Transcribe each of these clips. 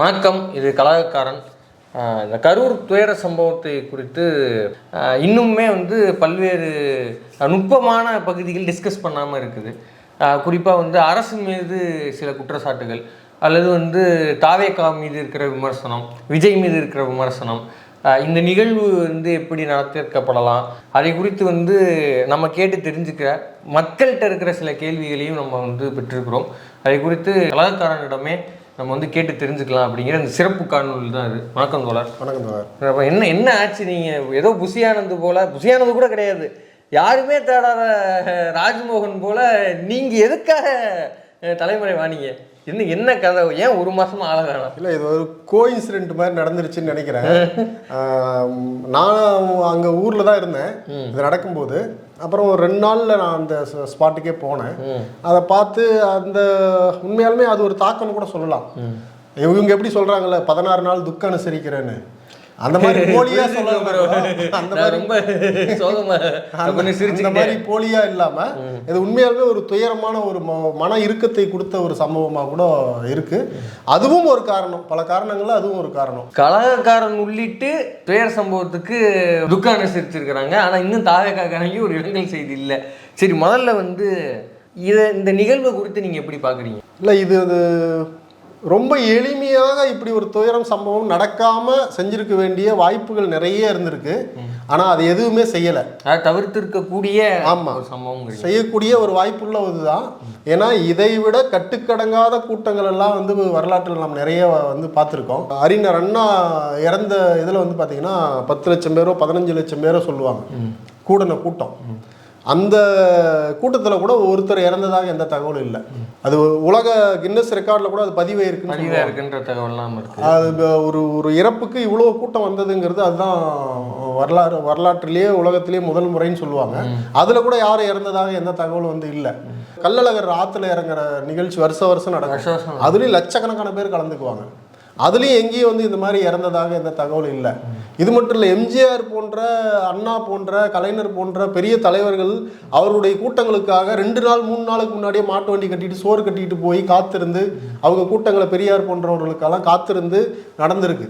வணக்கம். இது கலகக்காரன் இந்த கரூர் துயர சம்பவத்தை குறித்து இன்னுமே வந்து பல்வேறு நுட்பமான பகுதிகள் டிஸ்கஸ் பண்ணாமல் இருக்குது. குறிப்பாக வந்து அரசு மீது சில குற்றச்சாட்டுகள் அல்லது வந்து தாவேக்கா மீது இருக்கிற விமர்சனம் விஜய் மீது இருக்கிற விமர்சனம் இந்த நிகழ்வு வந்து எப்படி நடத்திருக்கப்படலாம் அதை குறித்து வந்து நம்ம கேட்டு தெரிஞ்சுக்கிற மக்கள்கிட்ட இருக்கிற சில கேள்விகளையும் நம்ம வந்து பெற்றிருக்கிறோம். அதை குறித்து கலாக்காரனிடமே நம்ம வந்து கேட்டு தெரிஞ்சுக்கலாம் அப்படிங்கிற இந்த சிறப்பு காணொலி தான் இது. வணக்கம் தோழர். வணக்கம் தோழர். அப்ப என்ன என்ன ஆச்சு? நீங்கள் ஏதோ புசியானது போல புசியானது கூட கிடையாது. யாருமே தேடாத ராஜ்மோகன் போல நீங்கள் எதுக்காக தலைமுறை வானீங்க? என்ன என்ன கதை? ஏன் ஒரு மாசமா ஆள வேணாம் இல்லை இது ஒரு கோ இன்சிடென்ட் மாதிரி நடந்துருச்சுன்னு நினைக்கிறேன். நான் அங்கே ஊரில் தான் இருந்தேன். இது நடக்கும்போது அப்புறம் ஒரு ரெண்டு நாளில் நான் அந்த ஸ்பாட்டுக்கே போனேன். அதை பார்த்து அந்த உண்மையாலுமே அது ஒரு தாக்கம்னு கூட சொல்லலாம். இவங்க எப்படி சொல்கிறாங்கல்ல பதினாறு நாள் துக்கம் அனுசரிக்கிறேன்னு. அந்த மாதிரி போலியா சொல்லுவாங்க அந்த நான் ரொம்ப சோகமா அந்த மாதிரி போலியா இல்லாம இது உண்மையாலுமே ஒரு துயரமான ஒரு மன இறுக்கத்தை கொடுத்த ஒரு சம்பவமா கூட இருக்கு. அதுவும் ஒரு காரணம். பல காரணங்கள்ல அதுவும் ஒரு காரணம். கலகக்காரன் உள்ளிட்டு துயர சம்பவத்துக்கு துக்கம் அனுசரிச்சிருக்கிறாங்க. ஆனால் இன்னும் தாவேக்காரங்க ஒரு இரங்கல் செய்தி இல்லை. சரி முதல்ல வந்து இதை இந்த நிகழ்வு குறித்து நீங்கள் எப்படி பார்க்குறீங்க இல்ல இது ரொம்ப எளிமையாக இப்படி ஒரு துயரம் சம்பவம் நடக்காம செஞ்சிருக்க வேண்டிய வாய்ப்புகள் நிறைய இருந்திருக்கு. ஆனா அது எதுவுமே செய்யல. அதை தவிர்த்திருக்கக்கூடிய ஆமா. ஒரு சம்பவம் செய்யக்கூடிய ஒரு வாய்ப்புள்ள இதுதான் ஏன்னா இதை விட கட்டுக்கடங்காத கூட்டங்கள் எல்லாம் வந்து வரலாற்றில் நாம் நிறைய வந்து பார்த்துருக்கோம். அறிஞர் அண்ணா இறந்த இதில் வந்து பார்த்தீங்கன்னா பத்து லட்சம் பேரோ பதினஞ்சு லட்சம் பேரோ சொல்லுவாங்க. கூடின கூட்டம். அந்த கூட்டத்தில் கூட ஒருத்தர் இறந்ததாக எந்த தகவலும் இல்லை. அது உலக கின்னஸ் ரெக்கார்டில் கூட அது பதிவே இருக்குன்னு இருக்குன்ற தகவல்லாம் இருக்கு. அது ஒரு ஒரு இறப்புக்கு இவ்வளோ கூட்டம் வந்ததுங்கிறது அதுதான் வரலாறு வரலாற்றிலேயே உலகத்திலேயே முதல் முறைன்னு சொல்லுவாங்க. அதில் கூட யாரும் இறந்ததாக எந்த தகவலும் வந்து இல்லை. கள்ளழகர் ஆற்றுல இறங்குற நிகழ்ச்சி வருஷ வருஷம் நடக்கும். அதுலேயும் லட்சக்கணக்கான பேர் கலந்துக்குவாங்க. அதுலேயும் எங்கேயும் வந்து இந்த மாதிரி இறந்ததாக எந்த தகவலும் இல்லை. இது மட்டும் இல்லை எம்ஜிஆர் போன்ற அண்ணா போன்ற கலைஞர் போன்ற பெரிய தலைவர்கள் அவருடைய கூட்டங்களுக்காக ரெண்டு நாள் மூணு நாளுக்கு முன்னாடியே மாட்டு வண்டி கட்டிட்டு சோறு கட்டிட்டு போய் காத்திருந்து அவங்க கூட்டங்களை பெரியார் போன்றவர்களுக்கெல்லாம் காத்திருந்து நடந்திருக்கு.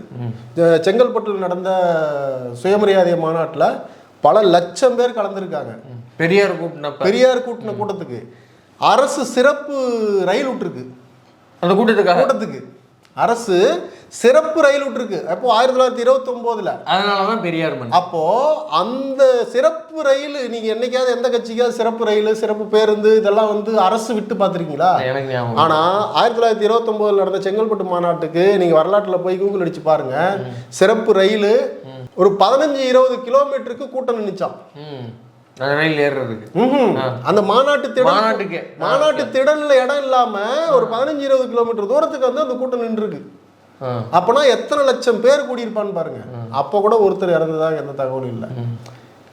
செங்கல்பட்டில் நடந்த சுயமரியாதை மாநாட்டில் பல லட்சம் பேர் கலந்துருக்காங்க. பெரியார் கூட்டினப்ப பெரியார் கூட்டின கூட்டத்துக்கு. அரசு சிறப்பு ரயில் விட்டுருக்கு. அந்த கூட்டத்துக்காக? கூட்டத்துக்கு. அரசு சிறப்பு ரயில் விட்டுருக்கு அப்போ ஆயிரத்தி தொள்ளாயிரத்தி இருபத்தி ஒன்பதுல அதனால தான் பெரியார் அப்போ அந்த சிறப்பு ரயில் நீங்க என்னைக்காவது எந்த கட்சிக்காவது சிறப்பு ரயில் சிறப்பு பேருந்து இதெல்லாம் வந்து அரசு விட்டு பார்த்துருக்கீங்களா? ஆனா ஆயிரத்தி தொள்ளாயிரத்தி இருபத்தி ஒன்பதுல நடந்த செங்கல்பட்டு மாநாட்டுக்கு நீங்க வரலாற்றுல போய் கூகுள் அடிச்சு பாருங்க. சிறப்பு ரயில் ஒரு பதினஞ்சு இருபது கிலோமீட்டருக்கு கூட்டம் நின்னுச்சான் ம். அந்த மாநாட்டு திடல் மாநாட்டுக்கு. மாநாட்டு திடல்ல இடம் இல்லாம ஒரு பதினஞ்சு இருபது கிலோமீட்டர் தூரத்துக்கு வந்து அந்த கூட்டம் நின்றுருக்கு. அப்பனா எத்தனை லட்சம் பேர் கூடியிருப்பான்னு பாருங்க. அப்ப கூட ஒருத்தர் இறந்ததாக எந்த தகவலும் இல்லை.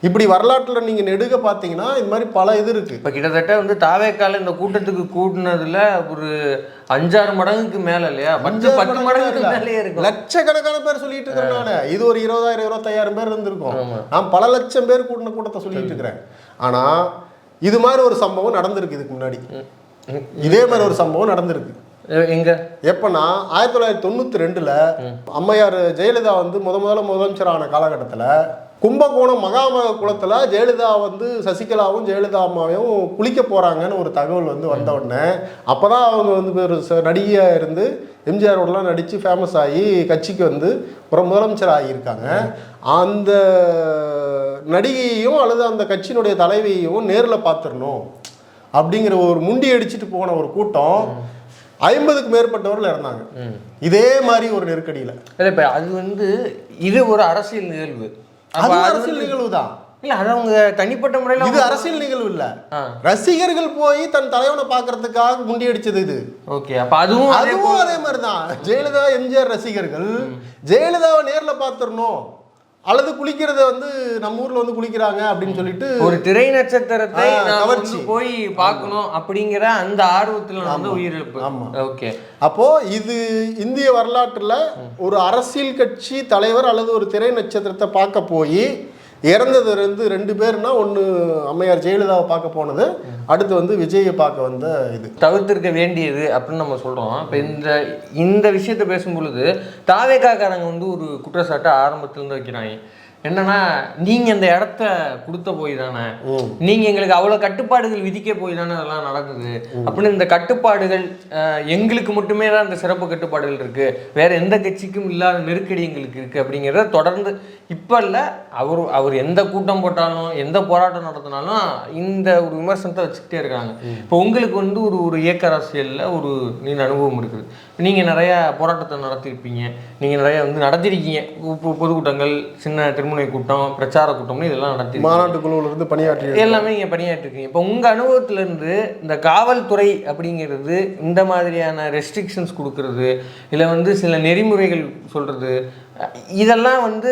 இப்படி வரலாற்றுல நீங்க நெடுக பாத்தீங்கன்னா இது மாதிரி பல இது இருக்கு. இப்போ கிட்டத்தட்ட வந்து தாவேக்கால இந்த கூட்டத்துக்கு கூட்டினதுல ஒரு அஞ்சாறு மடங்குக்கு மேல இல்லையா? பத்து பத்து மடங்குக்கு மேலேயே இருக்கும். லட்சக்கணக்கான பேர் சொல்லிட்டு இருக்கிறேன் நானு இது ஒரு இருபதாயிரம் இருபத்தாயிரம் பேர் இருந்திருக்கும். நான் பல லட்சம் பேர் கூட்டின கூட்டத்தை சொல்லிட்டு இருக்கிறேன். ஆனா இது மாதிரி ஒரு சம்பவம் நடந்திருக்கு இதுக்கு முன்னாடி. இதே மாதிரி ஒரு சம்பவம் நடந்திருக்கு. எங்க? எப்பன்னா ஆயிரத்தி தொள்ளாயிரத்தி தொண்ணூத்தி ரெண்டுல அம்மையார் ஜெயலலிதா வந்து முத முதல்ல முதலமைச்சர் ஆன காலகட்டத்துல கும்பகோணம் மகாமக குளத்துல ஜெயலலிதா வந்து சசிகலாவும் ஜெயலலிதா அம்மாவையும் குளிக்க போறாங்கன்னு ஒரு தகவல் வந்து வந்த உடனே அப்பதான் அவங்க வந்து ஒரு ச- நடிகையா இருந்து எம்ஜிஆரோடலாம் நடிச்சு ஃபேமஸ் ஆகி கட்சிக்கு வந்து ஒரு முதலமைச்சர் ஆகியிருக்காங்க. அந்த நடிகையையும் அல்லது அந்த கட்சியினுடைய தலைவியையும் நேரில் பார்த்துடணும் அப்படிங்கிற ஒரு முண்டி அடிச்சிட்டு போன ஒரு கூட்டம் ஐம்பதுக்கு மேற்பட்டவர்கள் இறந்தாங்க. இதே மாதிரி ஒரு நெருக்கடியில. இல்லை இப்போ அது வந்து இது ஒரு அரசியல் நிகழ்வு. அப்ப அது அரசியல் நிகழ்வு தான். இல்லை அது அவங்க தனிப்பட்ட முறையில் இது அரசியல் நிகழ்வு இல்ல. ரசிகர்கள் போய் தன் தலைவனை பார்க்கறதுக்காக முண்டி அடிச்சது இது. ஓகே அப்போ அதுவும் அதே அதுவும் அதே மாதிரி தான். ஜெயலலிதா எம்ஜிஆர் ரசிகர்கள் ஜெயலலிதாவை நேர்ல பார்த்துடணும். அல்லது குளிக்கிறத வந்து நம்ம ஊர்ல வந்து குளிக்கிறாங்க அப்படின்னு சொல்லிட்டு ஒரு திரை நட்சத்திரத்தை கவர்ச்சி. போய் பார்க்கணும் அப்படிங்கிற அந்த ஆர்வத்துல வந்து உயிரிழப்பு ஆமா. ஓகே அப்போ இது இந்திய வரலாற்றுல ஒரு அரசியல் கட்சி தலைவர் அல்லது ஒரு திரை நட்சத்திரத்தை பார்க்க போய் இறந்தது வந்து ரெண்டு பேர்னா ஒன்று அம்மையார் ஜெயலலிதாவை பார்க்க போனது அடுத்து வந்து விஜயை பார்க்க வந்த இது. தவிர்த்திருக்க வேண்டியது அப்படின்னு நம்ம சொல்றோம். இப்போ இந்த இந்த விஷயத்தை பேசும் பொழுது தாவேக்காக்காரங்க வந்து ஒரு குற்றச்சாட்டை ஆரம்பத்துல இருந்து வைக்கிறாங்க. என்னன்னா நீங்க இந்த இடத்த கொடுத்த போய் தானே. நீங்க எங்களுக்கு அவ்வளவு கட்டுப்பாடுகள் விதிக்க போய் தானே அதெல்லாம் நடக்குது அப்படின்னு இந்த கட்டுப்பாடுகள் எங்களுக்கு மட்டுமே தான் இந்த சிறப்பு கட்டுப்பாடுகள் இருக்கு. வேற எந்த கட்சிக்கும் இல்லாத நெருக்கடி எங்களுக்கு இருக்கு அப்படிங்கிறத தொடர்ந்து இப்ப இல்ல அவர் அவர் எந்த கூட்டம் போட்டாலும் எந்த போராட்டம் நடத்தினாலும் இந்த ஒரு விமர்சனத்தை வச்சுக்கிட்டே இருக்காங்க. இப்போ உங்களுக்கு வந்து ஒரு ஒரு இயக்க அரசியல்ல ஒரு நீண்ட அனுபவம் இருக்குது. நீங்க நிறைய போராட்டத்தை நடத்திருப்பீங்க நீங்க நிறைய வந்து நடத்திருக்கீங்க. பொதுக்கூட்டங்கள் சின்ன திருமுனை கூட்டம் பிரச்சார கூட்டம்னு இதெல்லாம் நடத்தி மாநாட்டு குழுவில் இருந்து பணியாற்றி எல்லாமே இங்கே பண்ணியாட்டிருக்கீங்க இப்போ உங்கள் அனுபவத்திலேருந்து இந்த காவல்துறை அப்படிங்கிறது இந்த மாதிரியான ரெஸ்ட்ரிக்ஷன்ஸ் கொடுக்கறது இல்லை வந்து சில நெறிமுறைகள் சொல்கிறது இதெல்லாம் வந்து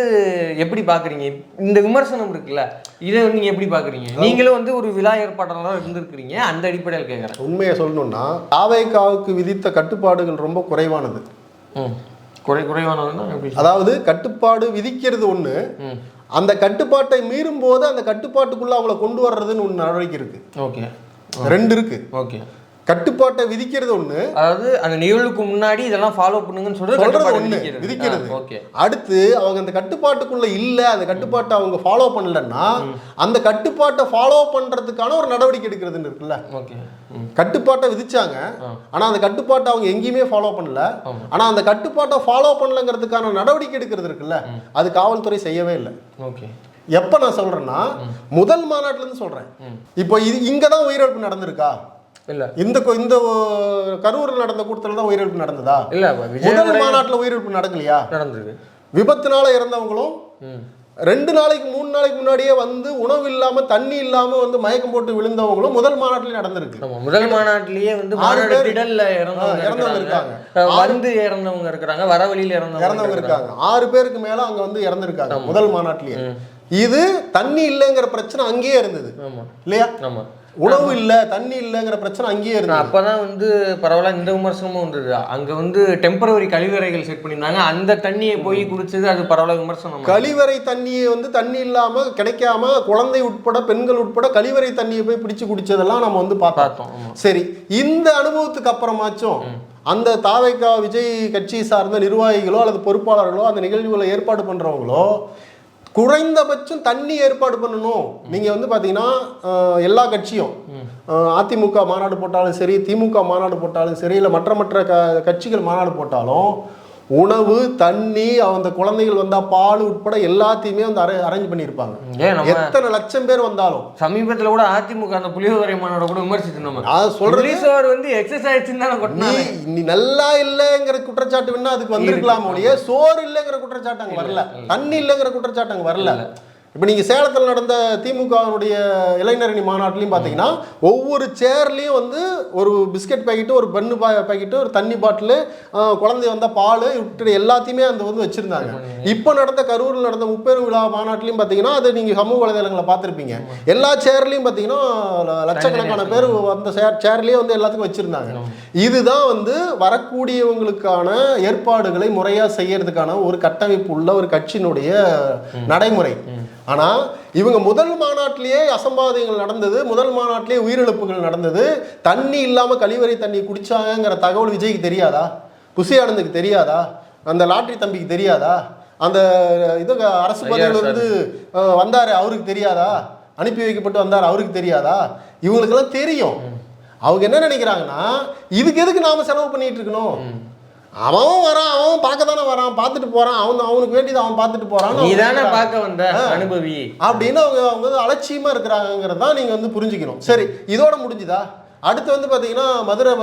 எப்படி பார்க்குறீங்க இந்த விமர்சனம் இருக்குல்ல இதை நீங்கள் எப்படி பார்க்குறீங்க நீங்களும் வந்து ஒரு விழா ஏற்பாட்டாளராக இருந்திருக்கிறீங்க அந்த அடிப்படையில் கேட்குறேன் உண்மையை சொல்லணும்னா தாவேக்காவுக்கு விதித்த கட்டுப்பாடுகள் ரொம்ப குறைவானது. குறை குறைவானதுன்னா அதாவது கட்டுப்பாடு விதிக்கிறது ஒன்று அந்த கட்டுப்பாட்டை மீறும் போது அந்த கட்டுப்பாட்டுக்குள்ள அவங்கள கொண்டு வர்றதுன்னு ஒன்று நடவடிக்கை இருக்கு. ஓகே. ரெண்டு இருக்கு. ஓகே. கட்டுப்பாட்டை விதிக்கிறது ஒன்று அதாவது அந்த நிகழ்வுக்கு முன்னாடி இதெல்லாம் ஃபாலோ பண்ணுங்கன்னு சொல்றது ஒண்ணு, விதிக்கிறது. ஓகே அடுத்து அவங்க அந்த கட்டுப்பாட்டுக்குள்ள இல்ல அந்த கட்டுப்பாட்டை அவங்க ஃபாலோ பண்ணலன்னா அந்த கட்டுப்பாட்டை ஃபாலோ பண்றதுக்கான ஒரு நடவடிக்கை எடுக்கிறதுன்னு இருக்குல்ல. ஓகே கட்டுப்பாட்டை விதிச்சாங்க. ஆனா அந்த கட்டுப்பாட்டை அவங்க எங்கேயுமே ஃபாலோ பண்ணல. ஆனா அந்த கட்டுப்பாட்டை ஃபாலோ பண்ணலங்கிறதுக்கான நடவடிக்கை எடுக்கிறது இருக்குல்ல. அது காவல்துறை செய்யவே இல்லை. ஓகே எப்ப நான் சொல்றேன்னா முதல் மாநாட்டுல இருந்து சொல்றேன் இப்போ இது இங்க தான் உயிரிழப்பு நடந்திருக்கா? இல்ல. இந்த இந்த கரூர்ல நடந்த கூட்டத்துல தான் உயிரிழப்பு நடந்ததா? இல்ல முதல் மாநாட்டுல உயிரிழப்பு நடக்கலையா? நடந்திருக்கு. விபத்துனால இறந்தவங்களும் ரெண்டு நாளைக்கு மூணு நாளைக்கு முன்னாடியே வந்து உணவு இல்லாம தண்ணி இல்லாம வந்து மயக்கம் போட்டு விழுந்தவங்களும் முதல் மாநாட்டிலே நடந்திருக்கு. முதல் மாநாட்டிலேயே வந்து ஆறு மாநாடு பேர் திடல்ல இறந்தவங்க இருக்காங்க. வந்து இறந்தவங்க இருக்கிறாங்க வர வழியில இறந்தவங்க இறந்தவங்க இருக்காங்க. ஆறு பேருக்கு மேல அங்க வந்து இறந்திருக்காங்க முதல் மாநாட்டிலேயே. இது தண்ணி இல்லைங்கிற பிரச்சனை அங்கேயே இருந்தது. இல்லையா? ஆமா. உணவு இல்ல தண்ணி இல்லைங்கிற பிரச்சனை அங்கேயே நான் இருந்தது அப்பதான் வந்து பரவாயில்ல இந்த விமர்சனமும் வந்தது. அங்க வந்து டெம்பரவரி கழிவறைகள் செட் பண்ணியிருந்தாங்க. அந்த தண்ணியை போய் குடிச்சது அது பரவாயில்ல விமர்சனம் கழிவறை தண்ணியை வந்து தண்ணி இல்லாம கிடைக்காம குழந்தை உட்பட பெண்கள் உட்பட கழிவறை தண்ணியை போய் பிடிச்சு குடிச்சதெல்லாம் நம்ம வந்து பார்த்தோம். சரி இந்த அனுபவத்துக்கு அப்புறமாச்சும் அந்த தாவைக்கா விஜய் கட்சி சார்ந்த நிர்வாகிகளோ அல்லது பொறுப்பாளர்களோ அந்த நிகழ்வுகளை ஏற்பாடு பண்றவங்களோ குறைந்தபட்சம் தண்ணி ஏற்பாடு பண்ணணும். நீங்க வந்து பாத்தீங்கன்னா எல்லா கட்சியும் அதிமுக மாநாடு போட்டாலும் சரி திமுக மாநாடு போட்டாலும் சரி இல்லை மற்ற மற்ற க கட்சிகள் மாநாடு போட்டாலும் உணவு தண்ணி அந்த குழந்தைகள் வந்தா பால் உட்பட எல்லாத்தையுமே வந்து அரே அரேஞ்ச் பண்ணியிருப்பாங்க. நம்ம எத்தனை லட்சம் பேர் வந்தாலும். சமீபத்துல கூட அதிமுக அந்த புளியோதரை மாநாட கூட விமர்சிச்சு நம்ம போலீஸ் அவர் வந்து எக்ஸசைஸ் கொட்டினாங்க நீ நல்லா இல்லைங்கிற குற்றச்சாட்டு வேணா அதுக்கு வந்திருக்கலாம் ஒழிய சோறு இல்லைங்கிற குற்றச்சாட்டு அங்க வரல. தண்ணி இல்லைங்கிற குற்றச்சாட்டு அங்க வரல. இப்போ நீங்கள் சேலத்தில் நடந்த திமுகவினுடைய இளைஞரணி மாநாட்டிலையும் பார்த்தீங்கன்னா ஒவ்வொரு சேர்லேயும் வந்து ஒரு பிஸ்கட் பாக்கெட்டு ஒரு பன்னு பாக்கெட்டு ஒரு தண்ணி பாட்டிலு குழந்தை வந்த பால் இப்படி எல்லாத்தையுமே அந்த வந்து வச்சுருந்தாங்க. இப்போ நடந்த கரூரில் நடந்த முப்பெரும் விழா மாநாட்டிலையும் பார்த்தீங்கன்னா அது நீங்கள் சமூக வலைதளங்களை பார்த்துருப்பீங்க. எல்லா சேர்லேயும் பார்த்தீங்கன்னா லட்சக்கணக்கான பேர் அந்த சேர் சேர்லேயே வந்து எல்லாத்துக்கும் வச்சுருந்தாங்க. இதுதான் வந்து வரக்கூடியவங்களுக்கான ஏற்பாடுகளை முறையாக செய்யறதுக்கான ஒரு கட்டமைப்பு உள்ள ஒரு கட்சியினுடைய நடைமுறை. ஆனா இவங்க முதல் மாநாட்டிலேயே அசம்பாவிதங்கள் நடந்தது முதல் மாநாட்டிலேயே உயிரிழப்புகள் நடந்தது. தண்ணி இல்லாம கழிவறை தண்ணி குடிச்சாங்கங்கிற தகவல் விஜய்க்கு தெரியாதா? புசி ஆனந்துக்கு தெரியாதா? அந்த லாட்ரி தம்பிக்கு தெரியாதா? அந்த இது அரசு பதவியில் வந்து அஹ், வந்தாரு அவருக்கு தெரியாதா? அனுப்பி வைக்கப்பட்டு வந்தார் அவருக்கு தெரியாதா? இவங்களுக்கெல்லாம் தெரியும். அவங்க என்ன நினைக்கிறாங்கன்னா இதுக்கு எதுக்கு நாம செலவு பண்ணிட்டு இருக்கணும்? அவன் வரான் அவன் பார்க்க தானே வரான் பார்த்துட்டு போறான். அவன் அவனுக்கு வேண்டியது அவன் பார்த்துட்டு போறான் நீ தானே பார்க்க வந்த அனுபவி. அப்படின்னு அவங்க அவங்க அலட்சியமா இருக்கிறாங்கிறதா நீங்க வந்து புரிஞ்சுக்கணும். சரி இதோட முடிஞ்சுதா? அடுத்து வந்து பாத்தீங்கன்னா மதுரை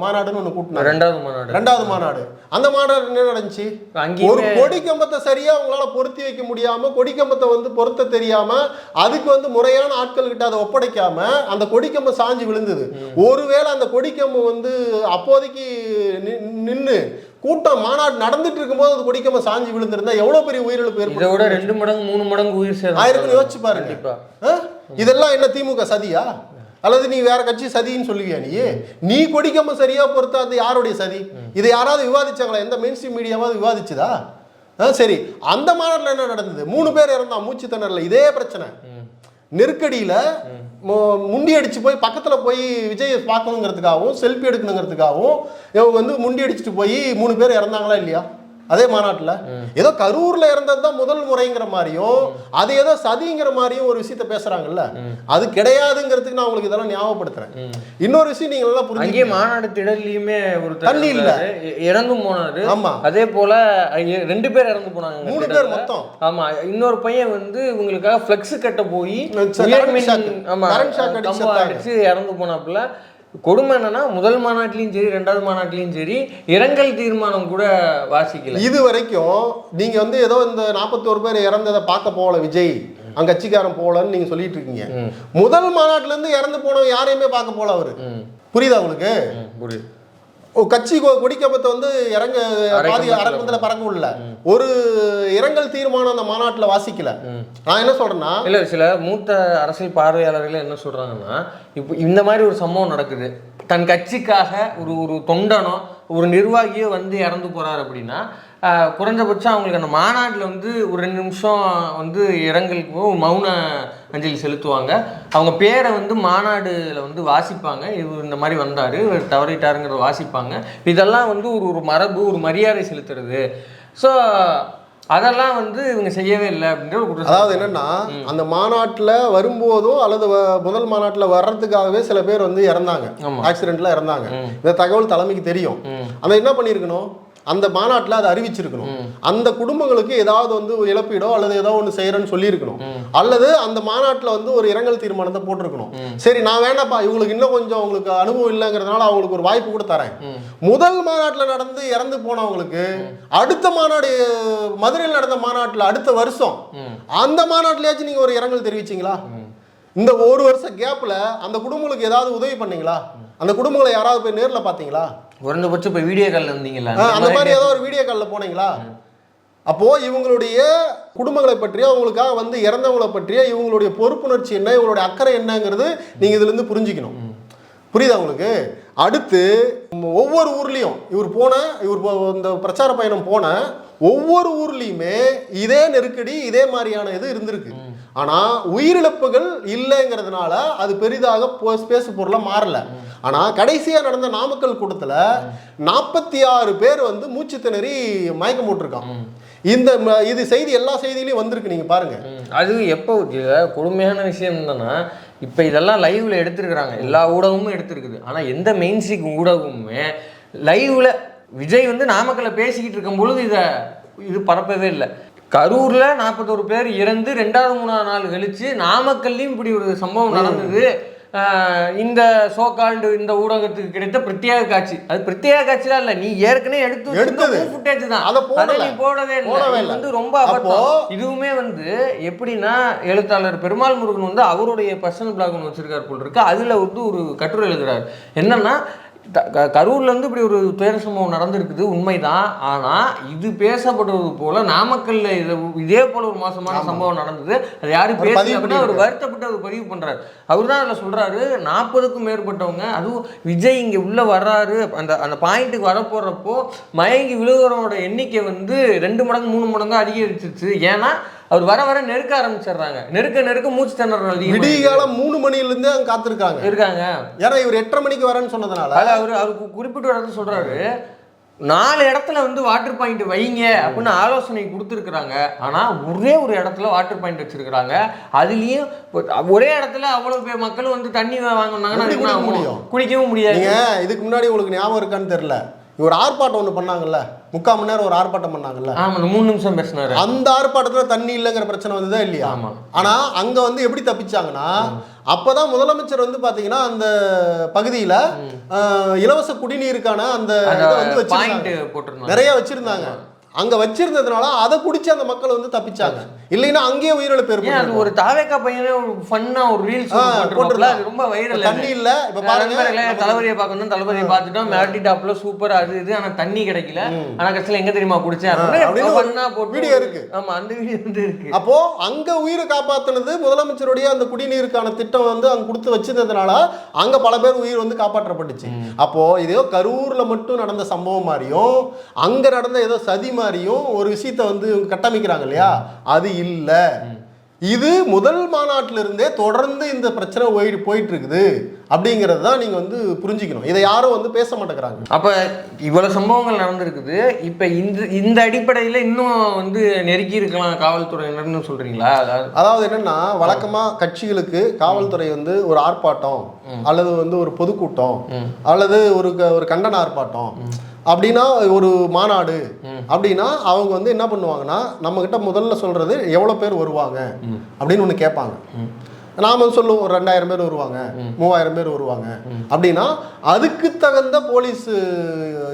மாநாடுன்னு ஒன்று கூட்டினாங்க. ரெண்டாவது மாநாடு. ரெண்டாவது மாநாடு. அந்த மாநாடு என்ன நடந்துச்சு? ஒரு அங்கேயுமே கொடி கம்பத்தை சரியா அவங்களால பொருத்தி வைக்க முடியாம கொடி கம்பத்தை வந்து பொருத்த தெரியாம அதுக்கு வந்து முறையான ஆட்கள் கிட்ட அதை ஒப்படைக்காம அந்த கொடி கம்பம் சாஞ்சு விழுந்தது. ஒருவேளை அந்த கொடி கம்பம் வந்து அப்போதைக்கு நி- நின்னு கூட்டம் மாநாடு நடந்துட்டு இருக்கும்போது அந்த கொடி கம்பம் சாஞ்சு விழுந்திருந்தா எவ்வளவு பெரிய உயிரிழப்பு இதை ஏற்படும் விட ரெண்டு மடங்கு மூணு மடங்கு உயிர் சேதம் ஆயிருக்குன்னு யோசிச்சு பாருங்க? இதெல்லாம் என்ன திமுக சதியா? அல்லது நீ வேற கட்சி சதின்னு சொல்லுவியா நீ? நீ கொடிக்காம சரியா பொறுத்தாது யாருடைய சதி? இதை யாராவது விவாதிச்சாங்களா? எந்த மெயின் ஸ்ட்ரீம் மீடியாவது விவாதிச்சுதா? ஆ, சரி. அந்த மாநாட்டில் என்ன நடந்தது? மூணு பேர் இறந்தா மூச்சு திணறல. இதே பிரச்சனை. நெருக்கடியில மு- முண்டி அடிச்சு போய் பக்கத்துல போய் விஜய் பார்க்கணுங்கிறதுக்காகவும் செல்ஃபி எடுக்கணுங்கிறதுக்காகவும் இவங்க வந்து முண்டி அடிச்சுட்டு போய் மூணு பேர் இறந்தாங்களா இல்லையா? அதே மாநாட்டுல ஏதோ கரூர்ல இறந்தது தான் முதல் முறைங்கிற மாதிரியும் அது ஏதோ சதிங்கிற மாதிரியும் ஒரு விஷயத்த பேசுறாங்கல்ல அது கிடையாதுங்கிறதுக்கு நான் உங்களுக்கு இதெல்லாம் ஞாபகப்படுத்துறேன் இன்னொரு விஷயம் நீங்க நல்லா அங்கேயே புரிஞ்சுக்க மாநாடு திடல்லையுமே ஒரு தண்ணி இல்ல. இறந்தும் போனாரு ஆமா அதே போல ரெண்டு பேர் இறந்து போனாங்க மூணு. பேர் மொத்தம் ஆமா இன்னொரு பையன் வந்து இவங்களுக்காக ஃப்ளெக்ஸ் கட்ட போய் சரி, உயர் current மின் shock. ஆமா current shock அடிச்சு கம்பம் செத்தாங்க. அடிச்சு இறந்து போனாப்புல கொடுமை என்னன்னா முதல் மாநாட்டிலையும் சரி ரெண்டாவது மாநாட்டிலையும் சரி இரங்கல் தீர்மானம் கூட வாசிக்கல. இது வரைக்கும் நீங்க வந்து ஏதோ இந்த நாற்பத்தோரு பேர் இறந்ததை பார்க்க போகல விஜய். அங்க கட்சிக்காரன் போகலன்னு நீங்க சொல்லிட்டு இருக்கீங்க. முதல் மாநாட்டுல இருந்து இறந்து போனவங்க யாரையுமே பார்க்க போல அவரு. புரியுதா உங்களுக்கு? புரியுது. ஓ, கட்சி கொடிக்கப்பத்தை வந்து இறங்க பாதி அரங்கத்துல பறக்க விடல ஒரு இரங்கல் தீர்மானம் அந்த மாநாட்டுல வாசிக்கல. நான் என்ன சொல்றேன்னா இல்ல சில மூத்த அரசியல் பார்வையாளர்கள் என்ன சொல்றாங்கன்னா இப்போ இந்த மாதிரி ஒரு சம்பவம் நடக்குது. தன் கட்சிக்காக ஒரு ஒரு தொண்டனோ ஒரு நிர்வாகியோ வந்து இறந்து போறாரு அப்படின்னா குறைஞ்சபட்சம் அவங்களுக்கு அந்த மாநாட்டில் வந்து ஒரு ரெண்டு நிமிஷம் வந்து இரங்கலுக்கு மௌன அஞ்சலி செலுத்துவாங்க. அவங்க பேரை வந்து மாநாடுல வந்து வாசிப்பாங்க. இவர் இந்த மாதிரி வந்தார். இவர் தவறிட்டாருங்கிறத வாசிப்பாங்க. இதெல்லாம் வந்து ஒரு ஒரு மரபு ஒரு மரியாதை செலுத்துறது. ஸோ அதெல்லாம் வந்து இவங்க செய்யவே இல்லை அப்படின்ற. அதாவது என்னன்னா அந்த மாநாட்டுல வரும்போதும் அல்லது முதல் மாநாட்டுல வர்றதுக்காகவே சில பேர் வந்து இறந்தாங்க. ஆக்சிடென்ட்ல இறந்தாங்க. இந்த தகவல் தலைமைக்கு தெரியும். ம். அந்த என்ன பண்ணியிருக்கணும்? அந்த மாநாட்டில் அதை அறிவிச்சிருக்கணும். அந்த குடும்பங்களுக்கு ஏதாவது வந்து ஒரு இழப்பீடோ அல்லது ஏதோ ஒன்று செய்யறேன்னு சொல்லியிருக்கணும். அல்லது அந்த மாநாட்டில் வந்து ஒரு இரங்கல் தீர்மானத்தை போட்டிருக்கணும். சரி நான் வேணாப்பா இவங்களுக்கு இன்னும் கொஞ்சம் உங்களுக்கு அனுபவம் இல்லைங்கிறதுனால அவங்களுக்கு ஒரு வாய்ப்பு கூட தரேன். முதல் மாநாட்டில் நடந்து இறந்து போனவங்களுக்கு அடுத்த மாநாடு மதுரையில் நடந்த மாநாட்டில் அடுத்த வருஷம் அந்த மாநாட்டிலேயாச்சும் நீங்கள் ஒரு இரங்கல் தெரிவிச்சீங்களா? இந்த ஒரு வருஷ கேப்ல அந்த குடும்பங்களுக்கு ஏதாவது உதவி பண்ணீங்களா? அந்த குடும்பங்களை யாராவது போய் நேர்ல பாத்தீங்களா குறைந்தபட்சம் இப்போ வீடியோ காலில் இருந்தீங்களா? அந்த மாதிரி ஏதோ ஒரு வீடியோ காலில் போனீங்களா? அப்போ இவங்களுடைய குடும்பங்களை பற்றிய அவங்களுக்காக வந்து இறந்தவங்களை பற்றிய இவங்களுடைய பொறுப்புணர்ச்சி என்ன இவங்களுடைய அக்கறை என்னங்கிறது நீங்க இதுல இருந்து புரிஞ்சுக்கணும் புரியுதா உங்களுக்கு? அடுத்து ஒவ்வொரு ஊர்லயும் இவர் போன இவர் இந்த பிரச்சார பயணம் போன ஒவ்வொரு ஊர்லயுமே இதே நெருக்கடி இதே மாதிரியான இது இருந்திருக்கு. ஆனா உயிரிழப்புகள் இல்லைங்கிறதுனால அது பெரிதாக பேசு பொருளா மாறல. ஆனா கடைசியா நடந்த நாமக்கல் கூட்டத்துல நாற்பத்தி ஆறு பேர் வந்து மூச்சு திணறி மயக்கம் போட்டிருக்கான். இந்த இது செய்தி எல்லா செய்தியிலையும் வந்திருக்கு நீங்க பாருங்க. ம். அது எப்போ கொடுமையான விஷயம் என்னன்னா இப்போ இதெல்லாம் லைவ்ல எடுத்திருக்கிறாங்க. எல்லா ஊடகமும் எடுத்திருக்குது. ஆனால் எந்த மெயின் ஸ்ட்ரீக் ஊடகமுமே லைவ்ல விஜய் வந்து நாமக்கல்ல பேசிக்கிட்டு இருக்கும் பொழுது இதை இது பரப்பவே இல்லை. கரூர்ல நாற்பத்தோரு பேர் இறந்து ரெண்டாவது மூணாவது நாள் கழிச்சு நாமக்கல்லையும் இப்படி ஒரு சம்பவம் நடந்தது. இந்த சோகால்டு இந்த ஊடகத்துக்கு கிடைத்த பிரத்யேக காட்சி. அது பிரத்யேக காட்சிலாம் இல்ல நீ ஏற்கனவே எடுத்து எடுத்தது. ஃபுட்டேஜ் தான். அதை நீ போடவே இல்லை. வந்து ரொம்ப அபத்தம். இதுவுமே வந்து எப்படின்னா எழுத்தாளர் பெருமாள் முருகன் வந்து அவருடைய பர்சனல் பிளாக் ஒன்று வச்சிருக்காரு போல் இருக்கு. அதுல வந்து ஒரு கட்டுரை எழுதுறாரு. என்னன்னா த- க- கரூர்ல இருந்து இப்படி ஒரு துயர சம்பவம் நடந்திருக்குது உண்மைதான். ஆனா இது பேசப்படுவது போல நாமக்கல்ல இது போல ஒரு மோசமான சம்பவம் நடந்தது. அது யாரும் பதிவு அப்படின்னா அவர் வருத்தப்பட்டு அவர் பதிவு பண்றாரு. அவர் தான் அதில் சொல்றாரு நாற்பதுக்கும் மேற்பட்டவங்க அதுவும் விஜய் இங்க உள்ள வர்றாரு அந்த அந்த பாயிண்ட்டுக்கு வர மயங்கி விழுகிறவனோட எண்ணிக்கை வந்து ரெண்டு மடங்கு மூணு மடங்கு அதிகரிச்சிருச்சு. ஏன்னா அவர் வர வர நெருக்க ஆரம்பிச்சிடுறாங்க. நெருக்க நெருக்க மூச்சு திணறல் விடிகாலம் மூணு மணில இருந்தே அங்க காத்திருக்காங்க. இருக்காங்க. ஏன்னா இவர் எட்டரை மணிக்கு வரேன்னு சொன்னதுனால. அவர் அவர் கு- குறிப்பிட்ட இடத்துல சொல்றாரு. நாலு இடத்துல வந்து வாட்டர் பாயிண்ட் வைங்க அப்படின்னு ஆலோசனை கொடுத்துருக்குறாங்க. ஆனா ஒரே ஒரு இடத்துல வாட்டர் பாயிண்ட் வச்சிருக்கிறாங்க. அதுலயும் ஒரே இடத்துல அவ்வளவு பேர் மக்களும் வந்து தண்ணி வாங்கினாங்கன்னா? முடியும்? குடிக்கவும் முடியாது. இதுக்கு முன்னாடி உங்களுக்கு ஞாபகம் இருக்கான்னு தெரியல. இவர் ஆர்ப்பாட்டம் ஒன்று பண்ணாங்கல்ல. முக்கால் மணி நேரம் ஒரு ஆர்ப்பாட்டம் பண்ணாங்கல்ல? ஆமா மூணு நிமிஷம் பேசினாரு. அந்த ஆர்ப்பாட்டத்துல தண்ணி இல்லைங்கிற பிரச்சனை வந்ததா இல்லையா? ஆமா. ஆனா அங்க வந்து எப்படி தப்பிச்சாங்கன்னா அப்பதான் முதலமைச்சர் வந்து பாத்தீங்கன்னா அந்த பகுதியில இலவச குடிநீருக்கான அந்த இதை வந்து வச்சிருந்தாங்க. நிறைய வச்சிருந்தாங்க. அங்க வச்சிருந்ததுனால அதை குடிச்சு அந்த மக்கள் வந்து தப்பிச்சாங்க. இல்லைன்னா அங்கேயே உயிரிழப்பு ஏன் அது ஏற்படும் ஒரு தாவேக்கா பையனே ஒரு ஃபன்னா ஒரு ரீல்ஸ். அது ரொம்ப வைரல் தண்ணி இல்ல. இப்ப பாருங்க. தளபதியை பார்க்கணும். தளபதியை பார்த்துட்டோம். மேட்டி டாப்ல சூப்பர் அது இது. ஆனா தண்ணி கிடைக்கல. ஆனா கடைசியில எங்க தெரியுமா குடிச்சேன்? அப்படின்னு ஃபன்னா போட்டு video இருக்கு. ஆமா அந்த வீடியோ வந்து இருக்கு. அப்போ அங்க உயிரை காப்பாத்துனது முதலமைச்சருடைய அந்த குடிநீருக்கான திட்டம் வந்து அங்க கொடுத்து வச்சிருந்ததுனால அங்க பல பேர் உயிர் வந்து காப்பாற்றப்பட்டுச்சு. அப்போ இதோ கரூர்ல மட்டும் நடந்த சம்பவம் மாதிரியும் அங்க நடந்த ஏதோ சதி மாதிரியும் ஒரு விஷயத்தை வந்து கட்டமைக்கிறாங்க இல்லையா? அது இல்லை. இது முதல் மாநாட்டில இருந்தே தொடர்ந்து இந்த பிரச்சனை போயிட்டு போயிட்டு இருக்குது அப்படிங்கிறது தான் நீங்க வந்து புரிஞ்சுக்கணும். இதை யாரும் வந்து பேச மாட்டேங்கிறாங்க. அப்ப இவ்வளவு சம்பவங்கள் நடந்திருக்குது. இப்ப இந்த இந்த அடிப்படையில இன்னும் வந்து நெருக்கி இருக்கலாம் காவல்துறையினர்னு சொல்றீங்களா? அதாவது என்னன்னா வழக்கமா கட்சிகளுக்கு காவல்துறை வந்து ஒரு ஆர்ப்பாட்டம் அல்லது வந்து ஒரு பொதுக்கூட்டம் அல்லது ஒரு ஒரு கண்டன ஆர்ப்பாட்டம் அப்படின்னா ஒரு மாநாடு அப்படின்னா அவங்க வந்து என்ன பண்ணுவாங்கன்னா நம்ம கிட்ட முதல்ல சொல்றது எவ்வளவு பேர் வருவாங்க அப்படின்னு ஒன்று கேட்பாங்க. நாம சொல்லுவோம் ஒரு ரெண்டாயிரம் பேர் வருவாங்க மூவாயிரம் பேர் வருவாங்க. அப்படின்னா அதுக்கு தகுந்த போலீஸ்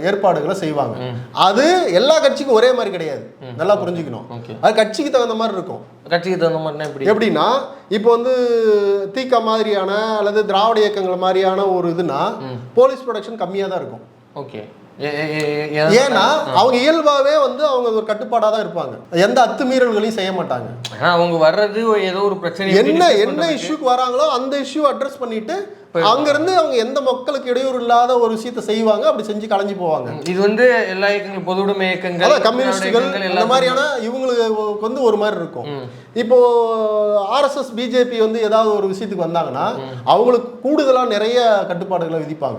ஏற்பாடுகளை செய்வாங்க. அது எல்லா கட்சிக்கும் ஒரே மாதிரி கிடையாது. நல்லா புரிஞ்சுக்கணும். அது கட்சிக்கு தகுந்த மாதிரி இருக்கும். கட்சிக்கு தகுந்த எப்படி? எப்படின்னா இப்போ வந்து தீக்கா மாதிரியான அல்லது திராவிட இயக்கங்கள் மாதிரியான ஒரு இதுனா போலீஸ் ப்ரொடக்ஷன் கம்மியாக தான் இருக்கும். ஓகே. ஏன்னா அவங்க இயல்பாகவே வந்து அவங்க ஒரு கட்டுப்பாடாக தான் இருப்பாங்க எந்த அத்துமீறல்களையும் செய்ய மாட்டாங்க அவங்க வர்றது ஏதோ ஒரு பிரச்சனை என்ன என்ன இஷ்யூக்கு வராங்களோ அந்த இஷ்யூ அட்ரஸ் பண்ணிட்டு அங்கிருந்து அவங்க எந்த மக்களுக்கு இடையூறு இல்லாத ஒரு விஷயத்தை செய்வாங்க அப்படி செஞ்சு கலைஞ்சு போவாங்க. இது வந்து எல்லா இயக்கங்கள் பொது உடைமை இயக்கங்கள் கம்யூனிஸ்டுகள் இந்த மாதிரியான இவங்களுக்கு வந்து ஒரு மாதிரி இருக்கும். இப்போ ஆர்எஸ்எஸ் பிஜேபி வந்து ஏதாவது ஒரு விஷயத்துக்கு வந்தாங்கன்னா அவங்களுக்கு கூடுதலா நிறைய கட்டுப்பாடுகளை விதிப்பாங்க.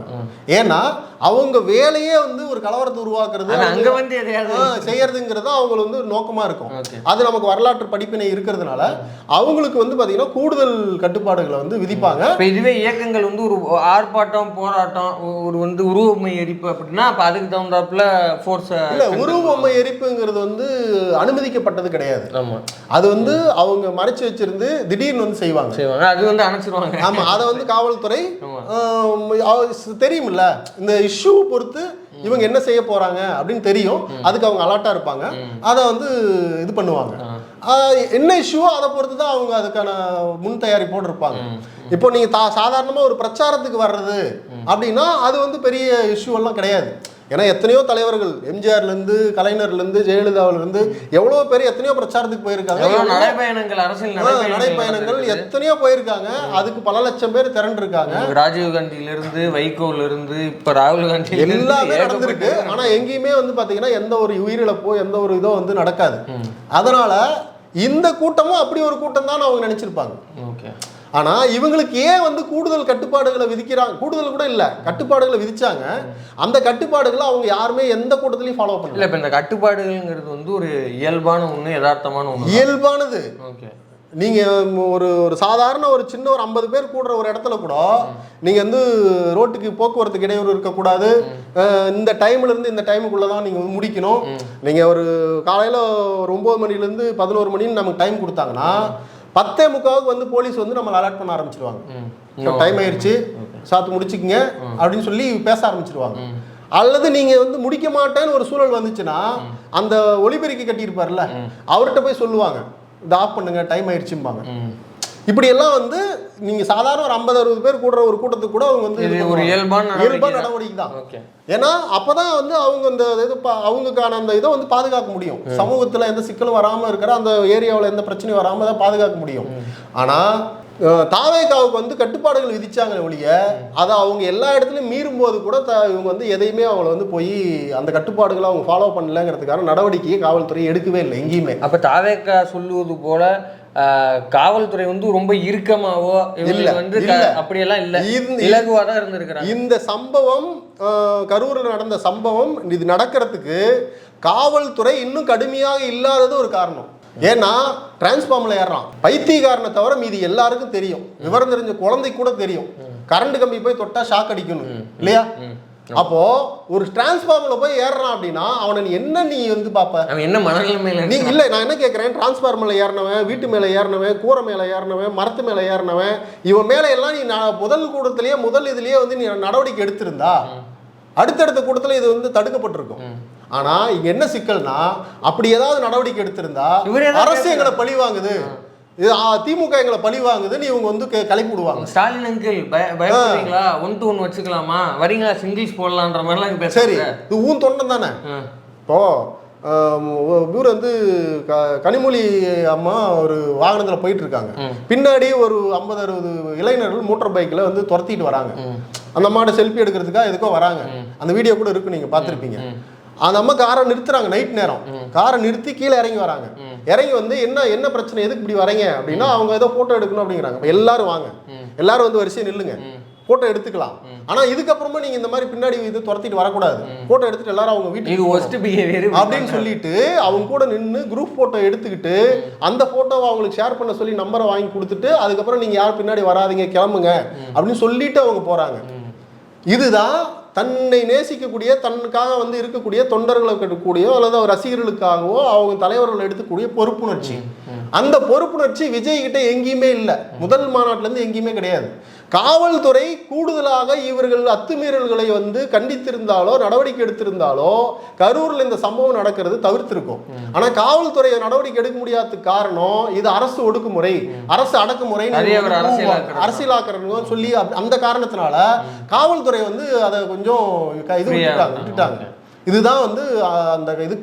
ஏன்னா அவங்க வேலையே வந்து ஒரு கலவரத்தை உருவாக்குறது அங்க வந்து- செய்யறதுங்கிறது அவங்க வந்து நோக்கமா இருக்கும். அது நமக்கு வரலாற்று படிப்பினை இருக்கிறதுனால அவங்களுக்கு வந்து பாத்தீங்கன்னா கூடுதல் கட்டுப்பாடுகளை வந்து விதிப்பாங்க. இதுவே இயக்கங்கள் வந்து ஒரு ஆர்ப்பாட்டம் போராட்டம் ஒரு வந்து உருவமை எரிப்பு அப்படின்னா அப்ப அதுக்கு தகுந்தாப்புல ஃபோர்ஸ் இல்ல உருவமை எரிப்புங்கிறது வந்து அனுமதிக்கப்பட்டது கிடையாது. ஆமா. அது வந்து அவங்க மறைச்சு வச்சிருந்து திடீர்னு வந்து செய்வாங்க. செய்வாங்க. அது வந்து அணைச்சிருவாங்க. ஆமா அதை வந்து காவல்துறை ஆமா. ஆம், அவ- ஸ் தெரியும்ல இந்த இஷ்யூ பொறுத்து இவங்க என்ன செய்ய போறாங்க அப்படின்னு தெரியும். அதுக்கு அவங்க அலர்ட்டா இருப்பாங்க. அதை வந்து இது பண்ணுவாங்க. என்ன இஷ்யூவோ அதை பொறுத்து தான் அவங்க அதுக்கான முன் தயாரிப்போடு இருப்பாங்க. இப்போ நீங்க தா சாதாரணமா ஒரு பிரச்சாரத்துக்கு வர்றது அப்படின்னா அது வந்து பெரிய இஷ்யூ எல்லாம் கிடையாது. ஏன்னா எத்தனையோ தலைவர்கள் எம்ஜிஆர்ல இருந்து கலைஞர்ல இருந்து ஜெயலலிதாவுல இருந்து எவ்வளவு பேர் எத்தனையோ பிரச்சாரத்துக்கு போயிருக்காங்க. நடைபயணங்கள் அரசியல் நடைப்பயணங்கள் எத்தனையோ போயிருக்காங்க. அதுக்கு பல லட்சம் பேர் திரண்டு இருக்காங்க ராஜீவ் காந்தியில இருந்து வைகோல இருந்து இப்ப ராகுல் காந்தி எல்லாமே நடந்திருக்கு. ஆனா எங்கேயுமே வந்து பாத்தீங்கன்னா எந்த ஒரு உயிரிழப்போ எந்த ஒரு இதோ வந்து நடக்காது. அதனால இந்த கூட்டமும் அப்படி ஒரு கூட்டம் தான் அவங்க நினைச்சிருப்பாங்க. ஓகே. ஆனா இவங்களுக்கு ஏன் வந்து கூடுதல் கட்டுப்பாடுகளை விதிக்கிறாங்க? கூடுதல் கூட இல்ல. கட்டுப்பாடுகளை விதிச்சாங்க. அந்த கட்டுப்பாடுகளை அவங்க யாருமே எந்த கூட்டத்திலையும் ஃபாலோ பண்ணல. இல்ல இப்ப இந்த கட்டுப்பாடுகள்ங்கிறது வந்து ஒரு இயல்பான ஒண்ணு யதார்த்தமான ஒண்ணு இயல்பானது. ஓகே. நீங்க ஒரு ஒரு சாதாரண ஒரு சின்ன ஒரு ஐம்பது பேர் கூடுற ஒரு இடத்துல கூட நீங்க வந்து ரோட்டுக்கு போக்குவரத்துக்கு இடையூறு இருக்கக்கூடாது. இந்த டைம்ல இருந்து இந்த டைமுக்குள்ள தான் நீங்க வந்து முடிக்கணும். நீங்க ஒரு காலையில ஒரு ஒன்பது மணில இருந்து பதினோரு மணின்னு நமக்கு டைம் கொடுத்தாங்கன்னா பத்தே முக்காவுக்கு வந்து போலீஸ் வந்து நம்மளை அலர்ட் பண்ண ஆரம்பிச்சிருவாங்க. டைம் ஆயிடுச்சு சாத்து முடிச்சுக்குங்க அப்படின்னு சொல்லி பேச ஆரம்பிச்சிருவாங்க. அல்லது நீங்க வந்து முடிக்க மாட்டேன்னு ஒரு சூழல் வந்துச்சுன்னா அந்த ஒலிபெருக்கி கட்டியிருப்பார்ல அவர்கிட்ட போய் சொல்லுவாங்க. இதை ஆஃப் பண்ணுங்க டைம் ஆயிடுச்சும்பாங்க ம். இப்படி எல்லாம் வந்து நீங்க சாதாரண ஒரு ஐம்பது அறுபது பேர் கூடுற ஒரு கூட்டத்துக்கு கூட அவங்க வந்து ஒரு. இயல்பான இயல்பான நடவடிக்கை தான் ஏன்னா அப்பதான் வந்து அவங்க அந்த இது அவங்களுக்கான அந்த இதை வந்து பாதுகாக்க முடியும். சமூகத்துல எந்த சிக்கலும் வராம இருக்கிற அந்த ஏரியாவுல எந்த பிரச்சனையும் வராம தான் பாதுகாக்க முடியும். ஆனா தாவேகாவுக்கு வந்து கட்டுப்பாடுகள் விதிச்சாங்களே ஒழிய அதை அவங்க எல்லா இடத்துலையும் மீறும் போது கூட த- இவங்க வந்து எதையுமே அவங்கள வந்து போய் அந்த கட்டுப்பாடுகளை அவங்க ஃபாலோ பண்ணலங்கிறதுக்கான நடவடிக்கையை காவல்துறை எடுக்கவே இல்லை எங்கேயுமே. அப்ப தாவேக்கா சொல்லுவது போல காவல்துறை வந்து ரொம்ப இறுக்கமாவோ இல்ல, இவங்களுக்கு வந்து. அப்படியெல்லாம் இல்ல. இந்த- இலகுவா தான் இருந்திருக்கிறாங்க. இந்த சம்பவம் கரூரில் நடந்த சம்பவம் இது நடக்கிறதுக்கு காவல்துறை இன்னும் கடுமையாக இல்லாதது ஒரு காரணம். ஏன்னா டிரான்ஸ்ஃபார்மர்ல ஏறுறான். பைத்தியக்காரனை தவிர மீதி எல்லாருக்கும் தெரியும். விவரம் தெரிஞ்ச குழந்தைக்கு கூட தெரியும். கரண்ட் கம்பி போய் தொட்டா ஷாக் அடிக்கணும் இல்லையா? அப்போ ஒரு டிரான்ஸ்ஃபார்மர்ல போய் ஏறுறான் அப்படின்னா அவனை நீ என்ன நீ வந்து பாப்ப அவன் என்ன மனநிலைமையில நீ? இல்ல நான் என்ன கேட்கறேன் டிரான்ஸ்ஃபார்மர்ல ஏறினவன் வீட்டு மேல ஏறினவன் கூரை மேல ஏறினவன் மரத்து மேல ஏறினவன் இவன் மேல எல்லாம் நீ முதல் கூட்டத்திலேயே முதல் இதுலயே வந்து நீ நடவடிக்கை எடுத்திருந்தா அடுத்தடுத்த கூட்டத்துல இது வந்து தடுக்கப்பட்டிருக்கும். ஆனா இங்க என்ன சிக்கல்னா அப்படி ஏதாவது நடவடிக்கை எடுத்திருந்தா அரசு எங்களை பழி வாங்குது இது திமுக எங்களை பழி வாங்குதுன்னு இவங்க வந்து கிளப்பி விடுவாங்க. ஸ்டாலின் அங்கிள் பய பயப்படுறீங்களா? ஒன் டு ஒன் வச்சுக்கலாமா? வரீங்களா? சிங்கிள்ஸ் போடலான்ற மாதிரிலாம் சரி இது ஊன் தொண்டன் தானே. இப்போ இவர் வந்து க கனிமொழி அம்மா ஒரு வாகனத்தில் போயிட்டு இருக்காங்க பின்னாடி ஒரு ஐம்பது அறுபது இளைஞர்கள் மோட்டார் பைக்கில் வந்து துரத்திட்டு வராங்க. அந்த மாடை செல்ஃபி எடுக்கிறதுக்காக எதுக்கோ வராங்க. அந்த வீடியோ கூட இருக்கு நீங்கள் பார்த்துருப்பீங்க. அந்த அம்மா காரை நிறுத்துறாங்க நைட் நேரம். காரை நிறுத்தி கீழே இறங்கி வராங்க. இறங்கி வந்து என்ன என்ன பிரச்சனை எதுக்கு இப்படி வரீங்க அப்படின்னா அவங்க ஏதோ போட்டோ எடுக்கணும் அப்படிங்கிறாங்க. அப்ப எல்லாரும் வாங்க. எல்லாரும் வந்து வரிசையை நில்லுங்க. போட்டோ எடுத்துக்கலாம். ஆனா இதுக்கப்புறமா நீங்க இந்த மாதிரி பின்னாடி இது துரத்திட்டு வரக்கூடாது. போட்டோ எடுத்துட்டு எல்லாரும் அவங்க வீட்டுக்கு அப்படின்னு சொல்லிட்டு அவங்க கூட நின்று குரூப் போட்டோ எடுத்துக்கிட்டு அந்த போட்டோவை அவங்களுக்கு ஷேர் பண்ண சொல்லி நம்பரை வாங்கி கொடுத்துட்டு அதுக்கப்புறம் நீங்க யார் பின்னாடி வராதீங்க கிளம்புங்க அப்படின்னு சொல்லிட்டு அவங்க போறாங்க. இதுதான் தன்னை நேசிக்கக்கூடிய தன்னுக்காக வந்து இருக்கக்கூடிய தொண்டர்களுக்கு இருக்கக்கூடியோ அல்லது ரசிகர்களுக்காகவோ அவங்க தலைவர்கள் எடுத்துக்கூடிய பொறுப்புணர்ச்சி. அந்த பொறுப்புணர்ச்சி விஜய் கிட்ட எங்கேயுமே இல்லை. முதல் மாநாட்டுல இருந்து எங்கேயுமே கிடையாது. காவல்துறை கூடுதலாக இவர்கள் அத்துமீறல்களை வந்து கண்டித்திருந்தாலோ நடவடிக்கை எடுத்திருந்தாலோ கரூர்ல இந்த சம்பவம் நடக்கிறது தவிர்த்திருக்கும். ஆனா காவல்துறை நடவடிக்கை எடுக்க முடியாததுக்கு காரணம் இது அரசு ஒடுக்குமுறை அரசு அடக்குமுறை. அரசியலாக்குறவங்க. சொல்லி அந்த காரணத்தினால காவல்துறை வந்து அதை கொஞ்சம் இது விட்டுட்டாங்க விட்டுட்டாங்க. இதுதான் வந்து அந்த இது